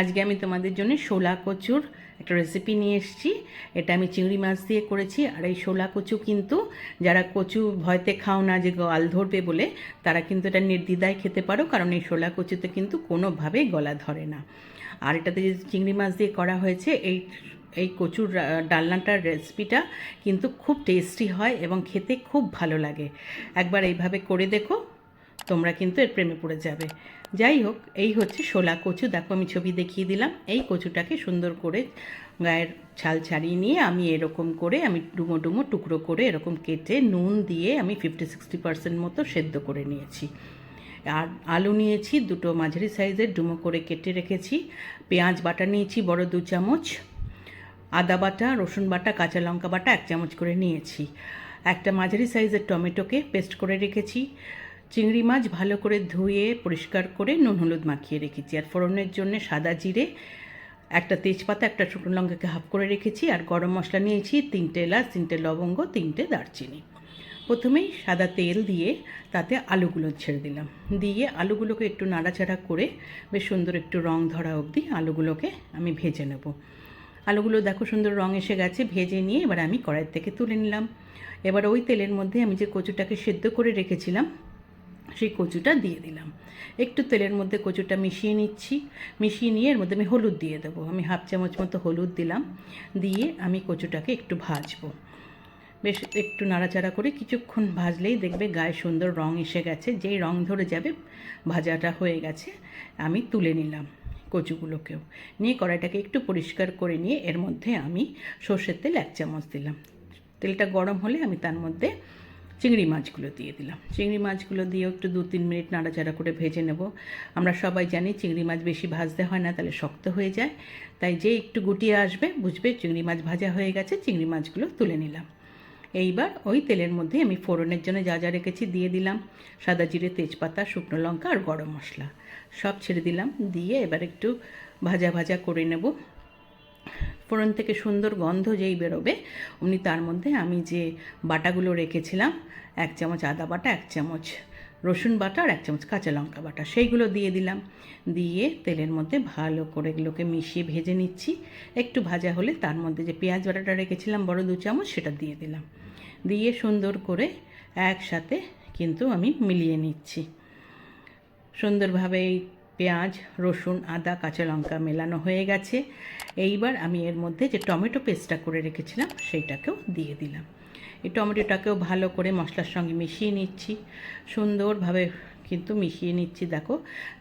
আজকে আমি তোমাদের জন্য শোলা কচুর একটা রেসিপি নিয়ে এসেছি। এটা আমি চিংড়ি মাছ দিয়ে করেছি আর এই শোলা কচু কিন্তু যারা কচু ভয়তে খাও না, যে গল ধরবে বলে, তারা কিন্তু এটা নির্দ্বিধায় খেতে পারো, কারণ এই শোলা কচুতে কিন্তু কোনোভাবেই গলা ধরে না। আর এটাতে যে চিংড়ি মাছ দিয়ে করা হয়েছে, এই এই কচুর ডালনাটার রেসিপিটা কিন্তু খুব টেস্টি হয় এবং খেতে খুব ভালো লাগে। একবার এইভাবে করে দেখো, তোমরা কিন্তু এর প্রেমে পড়ে যাবে। যাই হোক, এই হচ্ছে শোলা কচু। দেখো, আমি ছবি দেখিয়ে দিলাম। এই কচুটাকে সুন্দর করে গায়ের ছাল ছাড়িয়ে নিয়ে আমি এরকম করে আমি ডুমো ডুমো টুকরো করে এরকম কেটে নুন দিয়ে আমি ফিফটি সিক্সটি পার্সেন্ট মতো সেদ্ধ করে নিয়েছি। আর আলু নিয়েছি, দুটো মাঝারি সাইজের ডুমো করে কেটে রেখেছি। পেঁয়াজ বাটা নিয়েছি, বড় দু চামচ। আদা বাটা, রসুন বাটা, কাঁচা লঙ্কা বাটা এক চামচ করে নিয়েছি। একটা মাঝারি সাইজের টমেটোকে পেস্ট করে রেখেছি। চিংড়ি মাছ ভালো করে ধুয়ে, পরিষ্কার করে নুন হলুদ মাখিয়ে রেখেছি। আর ফোড়নের জন্য সাদা জিরে, একটা তেজপাতা, একটা শুকনো লঙ্কাকে হাফ করে রেখেছি। আর গরম মশলা নিয়েছি তিনটে এলাচ, তিনটে লবঙ্গ, তিনটে দারচিনি। প্রথমেই সাদা তেল দিয়ে তাতে আলুগুলো ছেড়ে দিলাম। দিয়ে আলুগুলোকে একটু নাড়াচাড়া করে বেশ সুন্দর একটু রং ধরা অবধি আলুগুলোকে আমি ভেজে নেব। আলুগুলো দেখো সুন্দর রং এসে গেছে, ভেজে নিয়ে এবার আমি কড়াই থেকে তুলে নিলাম। এবার ওই তেলের মধ্যে আমি যে কচুটাকে সেদ্ধ করে রেখেছিলাম সেই কচুটা দিয়ে দিলাম। একটু তেলের মধ্যে কচুটা মিশিয়ে নিচ্ছি। মিশিয়ে নিয়ে এর মধ্যে আমি হলুদ দিয়ে দেবো। আমি হাফ চামচ মতো হলুদ দিলাম। দিয়ে আমি কচুটাকে একটু ভাজবো। বেশ একটু নাড়াচাড়া করে কিছুক্ষণ ভাজলেই দেখবে গায়ে সুন্দর রং এসে গেছে। যেই রং ধরে যাবে, ভাজাটা হয়ে গেছে। আমি তুলে নিলাম কচুগুলোকেও। নিয়ে কড়াইটাকে একটু পরিষ্কার করে নিয়ে এর মধ্যে আমি সর্ষের তেল এক চামচ দিলাম। তেলটা গরম হলে আমি তার মধ্যে চিংড়ি মাছগুলো দিয়ে দিলাম। চিংড়ি মাছগুলো দিয়েও একটু দু তিন মিনিট নাড়াচাড়া করে ভেজে নেব। আমরা সবাই জানি চিংড়ি মাছ বেশি ভাজতে হয় না, তাহলে শক্ত হয়ে যায়। তাই যে একটু গুটিয়ে আসবে, বুঝবে চিংড়ি মাছ ভাজা হয়ে গেছে, চিংড়ি মাছগুলো তুলে নিলাম। এইবার ওই তেলের মধ্যে আমি ফোড়নের জন্য যা যা রেখেছি দিয়ে দিলাম। সাদা জিরে, তেজপাতা, শুকনো লঙ্কা আর গরম মশলা। সব ছেড়ে দিলাম, দিয়ে এবার একটু ভাজা ভাজা করে নেব। ফোড়ন থেকে সুন্দর গন্ধ যেই বেরোবে অমনি তার মধ্যে আমি যে বাটাগুলো রেখেছিলাম, এক চামচ আদা বাটা, এক চামচ রসুন বাটা আর এক চামচ কাঁচা লঙ্কা বাটা, সেইগুলো দিয়ে দিলাম। দিয়ে তেলের মধ্যে ভালো করে এগুলোকে মিশিয়ে ভেজে নিচ্ছি। একটু ভাজা হলে তার মধ্যে যে পেঁয়াজ বাটাটা রেখেছিলাম, বড় দু চামচ, সেটা দিয়ে দিলাম। দিয়ে সুন্দর করে একসাথে কিন্তু আমি মিলিয়ে নিচ্ছি। সুন্দরভাবে এই পেঁয়াজ, রসুন, আদা, কাঁচা লঙ্কা মেলানো হয়ে গেছে। এইবার আমি এর মধ্যে যে টমেটো পেস্টটা করে রেখেছিলাম, সেইটাকেও দিয়ে দিলাম। এই টমেটোটাকেও ভালো করে মশলার সঙ্গে মিশিয়ে নিচ্ছি। সুন্দরভাবে কিন্তু মিশিয়ে নিচ্ছি, দেখো,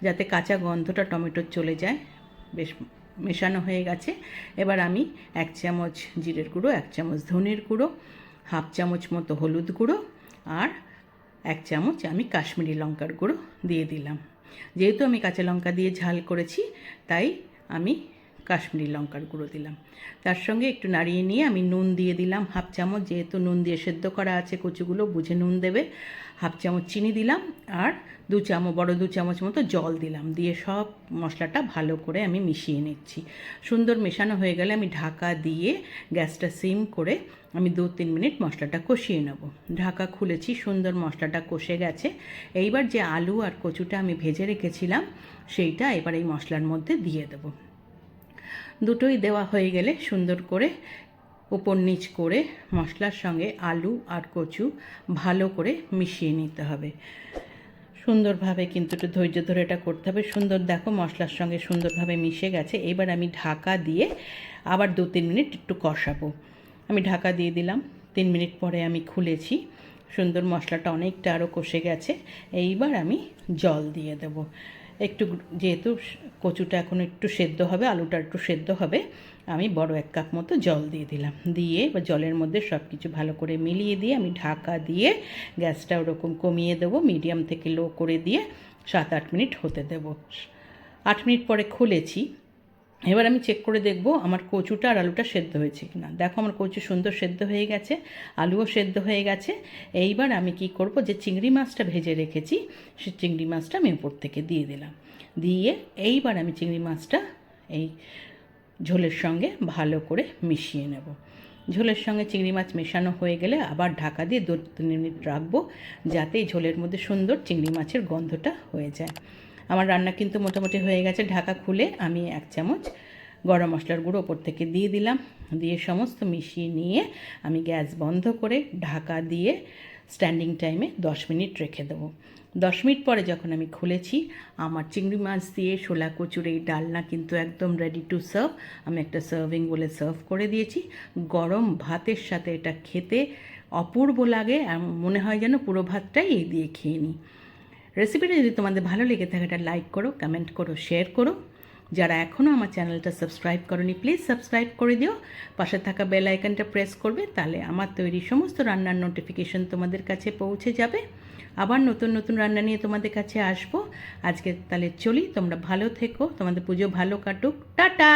যাতে কাঁচা গন্ধটা টমেটোর চলে যায়। বেশ মেশানো হয়ে গেছে। এবার আমি এক চামচ জিরের গুঁড়ো, এক চামচ ধনের গুঁড়ো, হাফ চামচ মতো হলুদ গুঁড়ো আর এক চামচ আমি কাশ্মীরি লঙ্কার গুঁড়ো দিয়ে দিলাম। যেহেতু আমি কাঁচা লঙ্কা দিয়ে ঝাল করেছি তাই আমি কাশ্মীরি লঙ্কার গুঁড়ো দিলাম। তার সঙ্গে একটু নাড়িয়ে নিয়ে আমি নুন দিয়ে দিলাম, হাফ চামচ যেহেতু নুন দিয়ে সেদ্ধ করা আছে কচুগুলো, বুঝে নুন দেবে। হাফ চামচ চিনি দিলাম আর দু চামচ, বড় দু চামচ মতো জল দিলাম। দিয়ে সব মশলাটা ভালো করে আমি মিশিয়ে নিচ্ছি। সুন্দর মেশানো হয়ে গেলে আমি ঢাকা দিয়ে গ্যাসটা সিম করে আমি দু তিন মিনিট মশলাটা কষিয়ে নেব। ঢাকা খুলেছি, সুন্দর মশলাটা কষে গেছে। এইবার যে আলু আর কচুটা আমি ভেজে রেখেছিলাম, সেইটা এবার এই মশলার মধ্যে দিয়ে দেবো। দুটোই দেওয়া হয়ে গেলে সুন্দর করে উপর নিচ করে মশলার সঙ্গে আলু আর কচু ভালো করে মিশিয়ে নিতে হবে। সুন্দরভাবে কিন্তু একটু ধৈর্য ধরে এটা করতে হবে। সুন্দর দেখো মশলার সঙ্গে সুন্দরভাবে মিশে গেছে। এবার আমি ঢাকা দিয়ে আবার দু তিন মিনিট একটু কষাবো। আমি ঢাকা দিয়ে দিলাম। তিন মিনিট পরে আমি খুলেছি। সুন্দর মশলাটা অনেকটা আরও কষে গেছে। এইবার আমি জল দিয়ে দেবো। একটু যেহেতু কচুটা এখন একটু সেদ্ধ হবে, আলুটা একটু সেদ্ধ হবে, আমি বড় এক কাপ মতো জল দিয়ে দিলাম। দিয়ে বা জলের মধ্যে সব কিছু ভালো করে মিলিয়ে দিয়ে আমি ঢাকা দিয়ে গ্যাসটা ওরকম কমিয়ে দেবো, মিডিয়াম থেকে লো করে দিয়ে সাত আট মিনিট হতে দেবো। আট মিনিট পরে খুলেছি এবার আমি চেক করে দেখব আমার কচুটা আর আলুটা সেদ্ধ হয়েছে কিনা। দেখো আমার কচু সুন্দর সেদ্ধ হয়ে গেছে, আলুও সেদ্ধ হয়ে গেছে। এইবার আমি কি করব, যে চিংড়ি মাছটা ভেজে রেখেছি, সে চিংড়ি মাছটা আমি উপর থেকে দিয়ে দিলাম। দিয়ে এইবার আমি চিংড়ি মাছটা এই ঝোলের সঙ্গে ভালো করে মিশিয়ে নেব। ঝোলের সঙ্গে চিংড়ি মাছ মেশানো হয়ে গেলে আবার ঢাকা দিয়ে দু তিন মিনিট রাখব, যাতে এই ঝোলের মধ্যে সুন্দর চিংড়ি মাছের গন্ধটা হয়ে যায়। আমার রান্না কিন্তু মোটামুটি হয়ে গেছে। ঢাকা খুলে আমি এক চামচ গরম মশলার গুঁড়ো ওপর থেকে দিয়ে দিলাম। দিয়ে সমস্ত মিশিয়ে নিয়ে আমি গ্যাস বন্ধ করে ঢাকা দিয়ে স্ট্যান্ডিং টাইমে দশ মিনিট রেখে দেবো। দশ মিনিট পরে যখন আমি খুলেছি, আমার চিংড়ি মাছ দিয়ে শোলা কচুর এই ডালনা কিন্তু একদম রেডি টু সার্ভ আমি একটা সার্ভিং বলে সার্ভ করে দিয়েছি। গরম ভাতের সাথে এটা খেতে অপূর্ব লাগে। মনে হয় যেন পুরো ভাতটাই এই দিয়ে খেয়ে নিই। রেসিপিটা যদি তোমাদের ভালো লেগে থাকে, এটা লাইক করো কমেন্ট করো শেয়ার করো। যারা এখনও আমার চ্যানেলটা সাবস্ক্রাইব করনি প্লিজ সাবস্ক্রাইব করে দিও। পাশে থাকা বেল আইকনটা প্রেস করবে, তাহলে আমার তৈরি সমস্ত রান্নার নোটিফিকেশন তোমাদের কাছে পৌঁছে যাবে। আবার নতুন নতুন রান্না নিয়ে তোমাদের কাছে আসব। আজকে তাহলে চলি, তোমরা ভালো থেকো, তোমাদের পুজো ভালো কাটুক। টাটা!